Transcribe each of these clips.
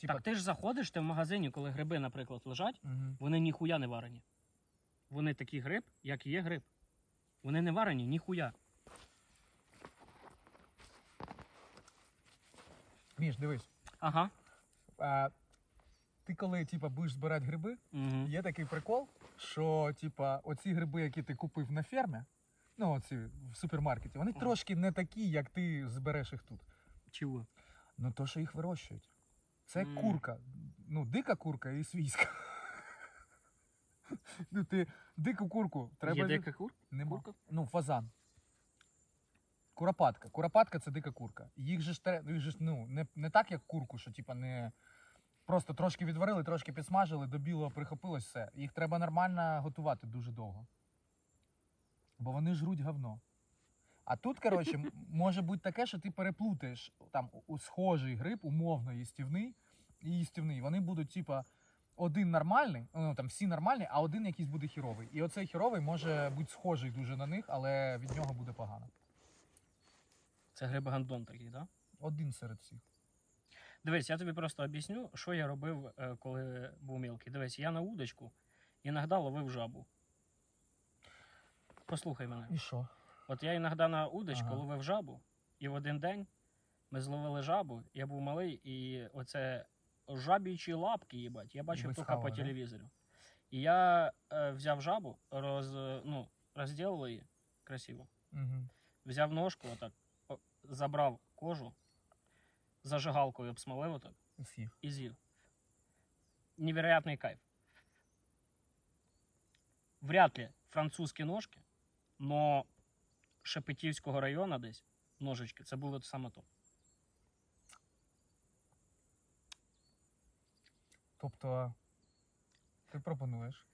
Типа, Так ти ж заходиш, ти в магазині, коли гриби, наприклад, лежать, Мгм. вони ніхуя не варені. Вони такий гриб, як і є гриб. Вони не варені ніхуя. Міш, дивись. Ага. А, ти коли типа, будеш збирати гриби, Угу. є такий прикол, що типа, оці гриби, які ти купив на фермі, ну оці в супермаркеті, вони Ага. трошки не такі, як ти збереш їх тут. Чого? Ну то, що їх вирощують. Це як курка. Ну, дика курка і свійська. ну, ти дику курку треба. Є дика кур? Нема. курка? Ну, фазан. Куропатка. Куропатка це дика курка. Їх же ж тре- їх же ж, ну, не, не так, як курку, що типа не. Просто трошки відварили, трошки підсмажили, до білого прихопилось все. Їх треба нормально готувати дуже довго. Бо вони жруть говно. А тут, коротше, може бути таке, що ти переплутаєш там у схожий гриб, умовно їстівний і їстівний. Вони будуть, типа, один нормальний, ну там всі нормальні, а один якийсь буде хіровий. І оцей хіровий може бути схожий дуже на них, але від нього буде погано. Це гриб гандон такий, так? Да? Один серед всіх. Дивись, я тобі просто об'ясню, що я робив, е, коли був мілкий. Дивись, я на удочку іноді ловив жабу. Послухай мене. І що? От я іноді на удочку Ага. ловив жабу, і в один день ми зловили жабу, я був малий, і оце жабічі лапки, їбать, я бачив тільки по телевізору. І я е, взяв жабу, роз, ну, розділив її красиво, Угу. взяв ножку, отак, забрав кожу, зажигалкою обсмалив отак і з'їв. Невероятний кайф. Вряд ли французькі ножки, но Шепетівського району десь ножички, це було саме то. Тобто, ти пропонуєш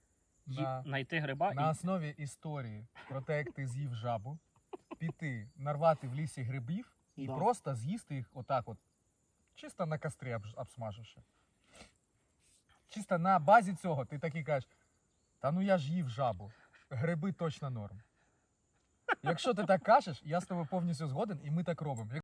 на, Найти гриба на і основі історії про те, як ти з'їв жабу, піти, нарвати в лісі грибів і Да. просто з'їсти їх отак от. Чисто на кострі обсмаживши. Чисто на базі цього ти такий кажеш, та ну я ж їв жабу. Гриби точно норм. Якщо ти так кажеш, я з тобою повністю згоден, і ми так робимо.